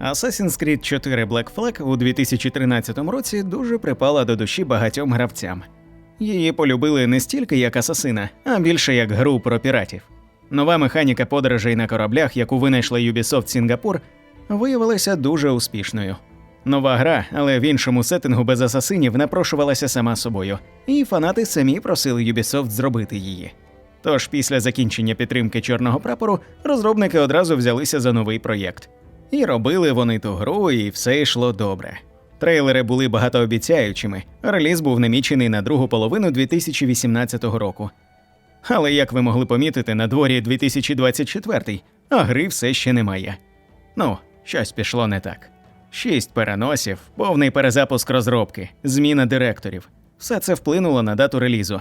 Assassin's Creed 4 Black Flag у 2013 році дуже припала до душі багатьом гравцям. Її полюбили не стільки як асасина, а більше як гру про піратів. Нова механіка подорожей на кораблях, яку винайшла Ubisoft Сінгапур, виявилася дуже успішною. Нова гра, але в іншому сеттингу без асасинів напрошувалася сама собою, і фанати самі просили Ubisoft зробити її. Тож після закінчення підтримки чорного прапору розробники одразу взялися за новий проєкт. І робили вони ту гру, і все йшло добре. Трейлери були багатообіцяючими, реліз був намічений на другу половину 2018 року. Але як ви могли помітити, на дворі 2024, а гри все ще немає. Ну, щось пішло не так. Шість переносів, повний перезапуск розробки, зміна директорів. Все це вплинуло на дату релізу.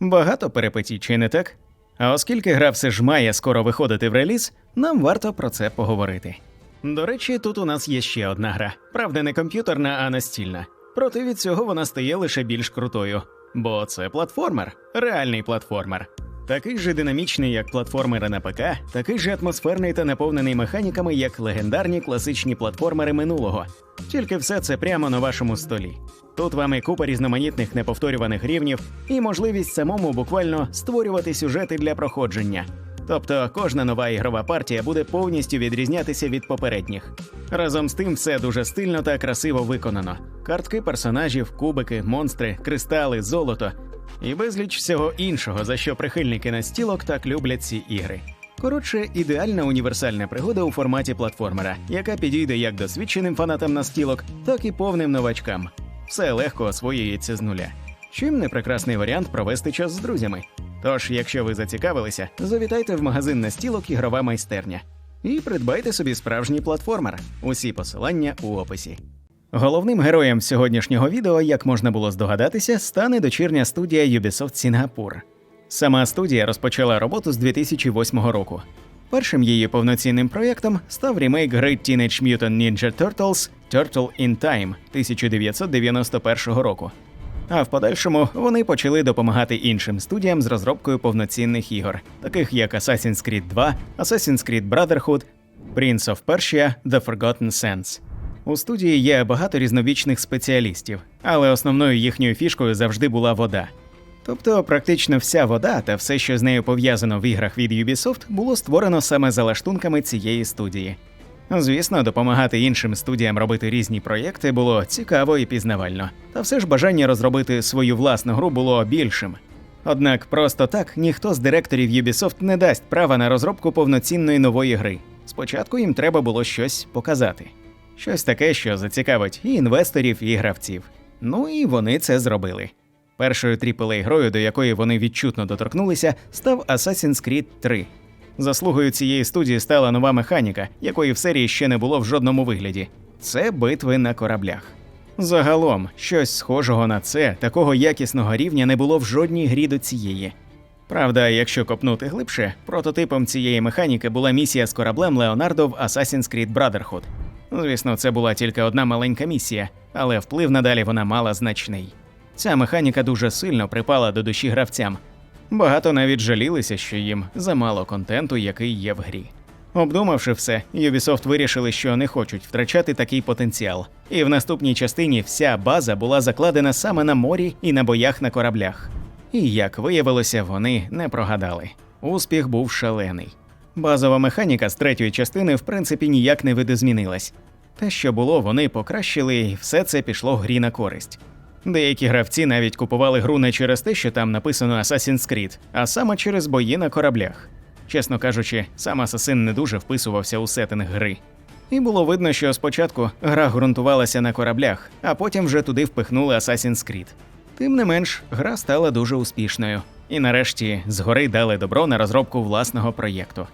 Багато перепитій, чи не так? А оскільки гра все ж має скоро виходити в реліз, нам варто про це поговорити. До речі, тут у нас є ще одна гра. Правда, не комп'ютерна, а настільна. Проте від цього вона стає лише більш крутою. Бо це платформер, реальний платформер. Такий же динамічний, як платформери на ПК, такий же атмосферний та наповнений механіками, як легендарні класичні платформери минулого. Тільки все це прямо на вашому столі. Тут вам і купа різноманітних неповторюваних рівнів, і можливість самому буквально створювати сюжети для проходження. Тобто кожна нова ігрова партія буде повністю відрізнятися від попередніх. Разом з тим, все дуже стильно та красиво виконано: картки персонажів, кубики, монстри, кристали, золото і безліч всього іншого, за що прихильники настілок так люблять ці ігри. Коротше, ідеальна універсальна пригода у форматі платформера, яка підійде як досвідченим фанатам настілок, так і повним новачкам. Все легко освоюється з нуля. Чим не прекрасний варіант провести час з друзями. Тож, якщо ви зацікавилися, завітайте в магазин настілок ігрова майстерня і придбайте собі справжній платформер. Усі посилання у описі. Головним героєм сьогоднішнього відео, як можна було здогадатися, стане дочірня студія Ubisoft Сінгапур. Сама студія розпочала роботу з 2008 року. Першим її повноцінним проєктом став ремейк гри Teenage Mutant Ninja Turtles Turtle in Time 1991 року. А в подальшому вони почали допомагати іншим студіям з розробкою повноцінних ігор, таких як Assassin's Creed 2, Assassin's Creed Brotherhood, Prince of Persia The Forgotten Sands. У студії є багато різновічних спеціалістів, але основною їхньою фішкою завжди була вода. Тобто, практично вся вода та все, що з нею пов'язано в іграх від Ubisoft, було створено саме за лаштунками цієї студії. Звісно, допомагати іншим студіям робити різні проєкти було цікаво і пізнавально, та все ж бажання розробити свою власну гру було більшим. Однак просто так ніхто з директорів Ubisoft не дасть права на розробку повноцінної нової гри. Спочатку їм треба було щось показати. Щось таке, що зацікавить і інвесторів, і гравців. Ну і вони це зробили. Першою aaa грою, до якої вони відчутно доторкнулися, став Assassin's Creed 3. Заслугою цієї студії стала нова механіка, якої в серії ще не було в жодному вигляді. Це битви на кораблях. Загалом, щось схожого на це, такого якісного рівня не було в жодній грі до цієї. Правда, якщо копнути глибше, прототипом цієї механіки була місія з кораблем Леонардо в Assassin's Creed Brotherhood. Звісно, це була тільки одна маленька місія, але вплив надалі вона мала значний. Ця механіка дуже сильно припала до душі гравцям. Багато навіть жалілися, що їм замало контенту, який є в грі. Обдумавши все, Ubisoft вирішили, що не хочуть втрачати такий потенціал, і в наступній частині вся база була закладена саме на морі і на боях на кораблях. І як виявилося, вони не прогадали. Успіх був шалений. Базова механіка з третьої частини, в принципі, ніяк не видозмінилась. Те, що було, вони покращили, і все це пішло грі на користь. Деякі гравці навіть купували гру не через те, що там написано Assassin's Creed, а саме через бої на кораблях. Чесно кажучи, сам Асасин не дуже вписувався у сеттинг гри. І було видно, що спочатку гра ґрунтувалася на кораблях, а потім вже туди впихнули Assassin's Creed. Тим не менш, гра стала дуже успішною, і нарешті згори дали добро на розробку власного проєкту.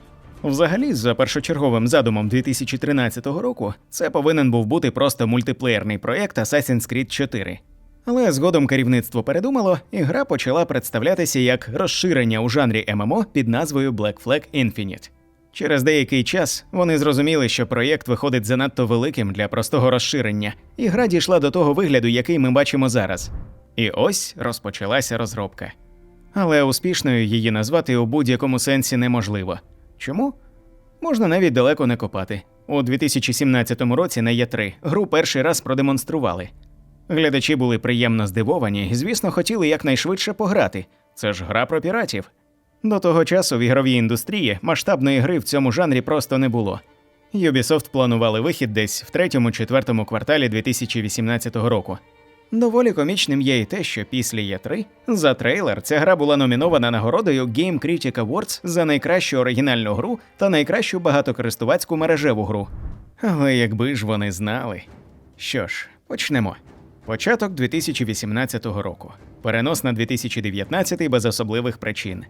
Взагалі, за першочерговим задумом 2013 року, це повинен був бути просто мультиплеєрний проєкт Assassin's Creed 4. Але згодом керівництво передумало, і гра почала представлятися як розширення у жанрі ММО під назвою Black Flag Infinite. Через деякий час вони зрозуміли, що проєкт виходить занадто великим для простого розширення, і гра дійшла до того вигляду, який ми бачимо зараз. І ось розпочалася розробка. Але успішною її назвати у будь-якому сенсі неможливо. Чому? Можна навіть далеко не копати. У 2017 році на Є3 гру перший раз продемонстрували. Глядачі були приємно здивовані і, звісно, хотіли якнайшвидше пограти. Це ж гра про піратів. До того часу в ігровій індустрії масштабної гри в цьому жанрі просто не було. Ubisoft планували вихід десь в третьому-четвертому кварталі 2018 року. Доволі комічним є і те, що після Є3 за трейлер ця гра була номінована нагородою Game Critic Awards за найкращу оригінальну гру та найкращу багатокористувацьку мережеву гру. Але якби ж вони знали. Що ж, почнемо. Початок 2018 року. Перенос на 2019 без особливих причин.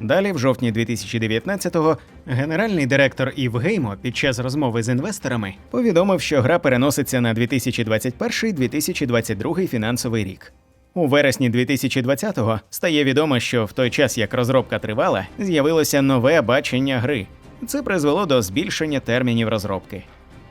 Далі, в жовтні 2019-го, генеральний директор Івгеймо під час розмови з інвесторами повідомив, що гра переноситься на 2021-2022 фінансовий рік. У вересні 2020-го стає відомо, що в той час, як розробка тривала, з'явилося нове бачення гри. Це призвело до збільшення термінів розробки.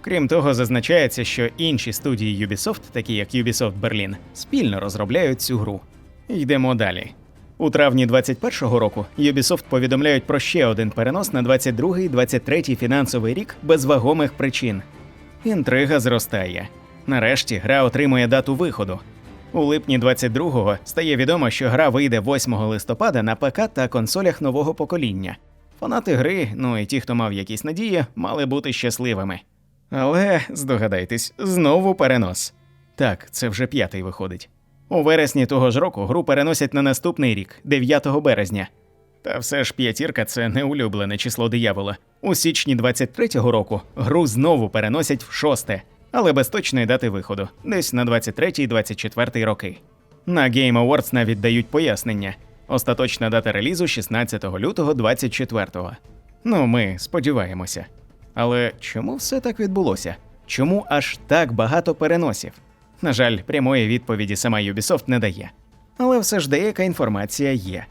Крім того, зазначається, що інші студії Ubisoft, такі як Ubisoft Berlin, спільно розробляють цю гру. Йдемо далі. У травні 2021 року Ubisoft повідомляють про ще один перенос на 22-23 фінансовий рік без вагомих причин. Інтрига зростає. Нарешті гра отримує дату виходу. У липні 22-го стає відомо, що гра вийде 8 листопада на ПК та консолях нового покоління. Фанати гри, ну і ті, хто мав якісь надії, мали бути щасливими. Але здогадайтесь, знову перенос. Так, це вже п'ятий виходить. У вересні того ж року гру переносять на наступний рік, 9 березня. Та все ж п'ятірка це не улюблене число диявола. У січні 23-го року гру знову переносять в шосте, але без точної дати виходу, десь на 23-24 роки. На Game Awards навіть дають пояснення. Остаточна дата релізу 16 лютого 24-го. Ну, ми сподіваємося. Але чому все так відбулося? Чому аж так багато переносів? На жаль, прямої відповіді сама Ubisoft не дає. Але все ж деяка інформація є.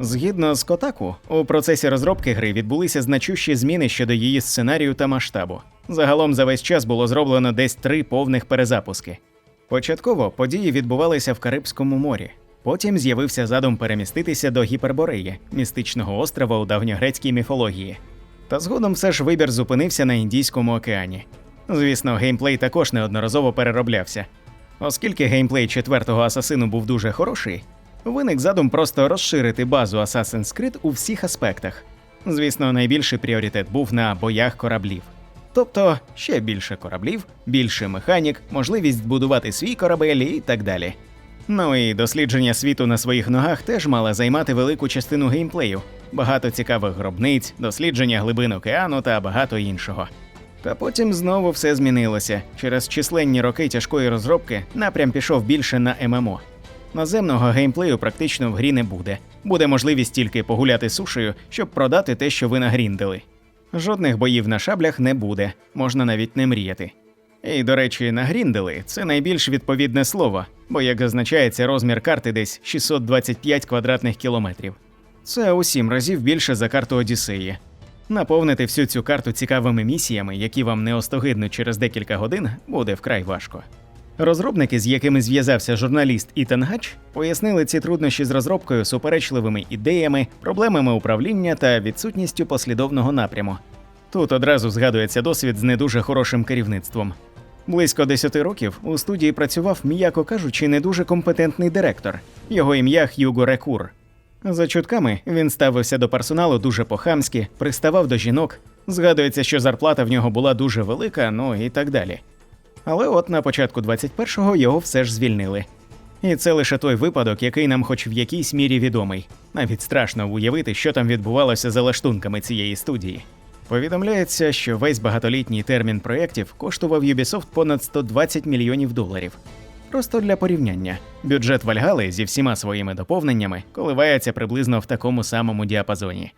Згідно з Kotaku, у процесі розробки гри відбулися значущі зміни щодо її сценарію та масштабу. Загалом за весь час було зроблено десь три повних перезапуски. Початково події відбувалися в Карибському морі. Потім з'явився задум переміститися до Гіпербореї, містичного острова у давньогрецькій міфології. Та згодом все ж вибір зупинився на Індійському океані. Звісно, геймплей також неодноразово перероблявся. Оскільки геймплей четвертого асасину був дуже хороший, виник задум просто розширити базу Assassin's Creed у всіх аспектах. Звісно, найбільший пріоритет був на боях кораблів. Тобто ще більше кораблів, більше механік, можливість будувати свій корабель і так далі. Ну і дослідження світу на своїх ногах теж мало займати велику частину геймплею, багато цікавих гробниць, дослідження глибин океану та багато іншого. Та потім знову все змінилося. Через численні роки тяжкої розробки напрям пішов більше на ММО. Наземного геймплею практично в грі не буде. Буде можливість тільки погуляти сушею, щоб продати те, що ви нагріндили. Жодних боїв на шаблях не буде, можна навіть не мріяти. І, до речі, нагріндили це найбільш відповідне слово, бо, як зазначається, розмір карти десь 625 квадратних кілометрів. Це у сім разів більше за карту Одіссеї. Наповнити всю цю карту цікавими місіями, які вам не остогиднуть через декілька годин, буде вкрай важко. Розробники, з якими зв'язався журналіст Ітан Гач, пояснили ці труднощі з розробкою суперечливими ідеями, проблемами управління та відсутністю послідовного напряму. Тут одразу згадується досвід з не дуже хорошим керівництвом. Близько 10 років у студії працював, м'яко кажучи, не дуже компетентний директор. Його ім'я Х'юго Рекур. За чутками він ставився до персоналу дуже по-хамськи, приставав до жінок. Згадується, що зарплата в нього була дуже велика, ну і так далі. Але от на початку 21-го його все ж звільнили. І це лише той випадок, який нам хоч в якійсь мірі відомий. Навіть страшно уявити, що там відбувалося за лаштунками цієї студії. Повідомляється, що весь багатолітній термін проєктів коштував Ubisoft понад 120 мільйонів доларів. Просто для порівняння, бюджет Вальгали зі всіма своїми доповненнями коливається приблизно в такому самому діапазоні.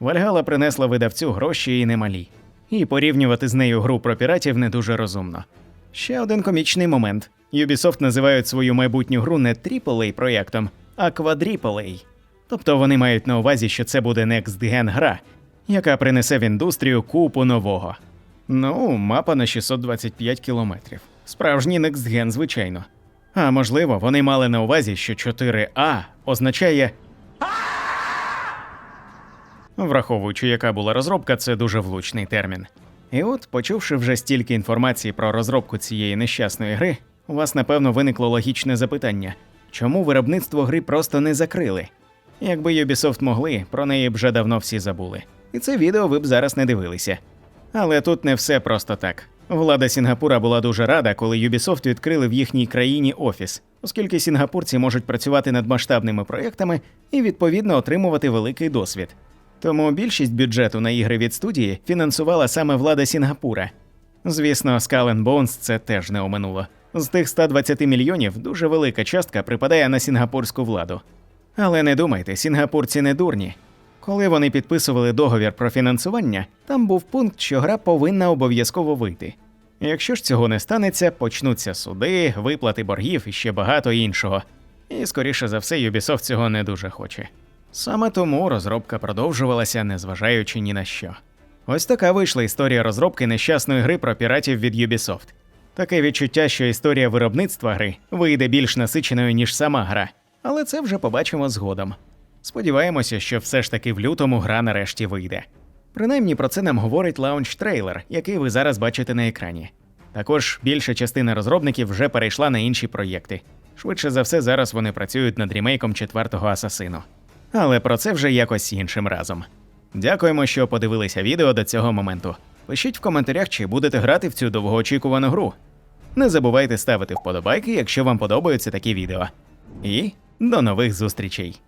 Вальгала принесла видавцю гроші і немалі, і порівнювати з нею гру про піратів не дуже розумно. Ще один комічний момент: Ubisoft називають свою майбутню гру не AAA проєктом, а Quadruple. Тобто вони мають на увазі, що це буде Next Gen гра, яка принесе в індустрію купу нового. Ну, мапа на 625 кілометрів. Справжній Gen, звичайно. А можливо, вони мали на увазі, що 4А означає. Враховуючи, яка була розробка, це дуже влучний термін. І от, почувши вже стільки інформації про розробку цієї нещасної гри, у вас напевно виникло логічне запитання: чому виробництво гри просто не закрили? Якби Ubisoft могли, про неї б вже давно всі забули. І це відео ви б зараз не дивилися. Але тут не все просто так. Влада Сінгапура була дуже рада, коли Ubisoft відкрили в їхній країні офіс, оскільки сінгапурці можуть працювати над масштабними проєктами і відповідно отримувати великий досвід. Тому більшість бюджету на ігри від студії фінансувала саме влада Сінгапура. Звісно, Skull Bones це теж не оминуло. З тих 120 мільйонів дуже велика частка припадає на сінгапурську владу. Але не думайте, сінгапурці не дурні. Коли вони підписували договір про фінансування, там був пункт, що гра повинна обов'язково вийти. Якщо ж цього не станеться, почнуться суди, виплати боргів і ще багато іншого. І, скоріше за все, Ubisoft цього не дуже хоче. Саме тому розробка продовжувалася, незважаючи ні на що. Ось така вийшла історія розробки нещасної гри про піратів від Ubisoft. Таке відчуття, що історія виробництва гри вийде більш насиченою, ніж сама гра, але це вже побачимо згодом. Сподіваємося, що все ж таки в лютому гра нарешті вийде. Принаймні про це нам говорить лаунч-трейлер, який ви зараз бачите на екрані. Також більша частина розробників вже перейшла на інші проєкти. Швидше за все, зараз вони працюють над рімейком четвертого асасину. Але про це вже якось іншим разом. Дякуємо, що подивилися відео до цього моменту. Пишіть в коментарях, чи будете грати в цю довгоочікувану гру. Не забувайте ставити вподобайки, якщо вам подобаються такі відео. І до нових зустрічей!